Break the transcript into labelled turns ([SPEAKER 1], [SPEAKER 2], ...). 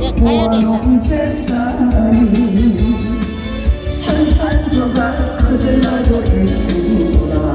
[SPEAKER 1] 예, 가야 된다. 상처가 그댈 나고 있구나.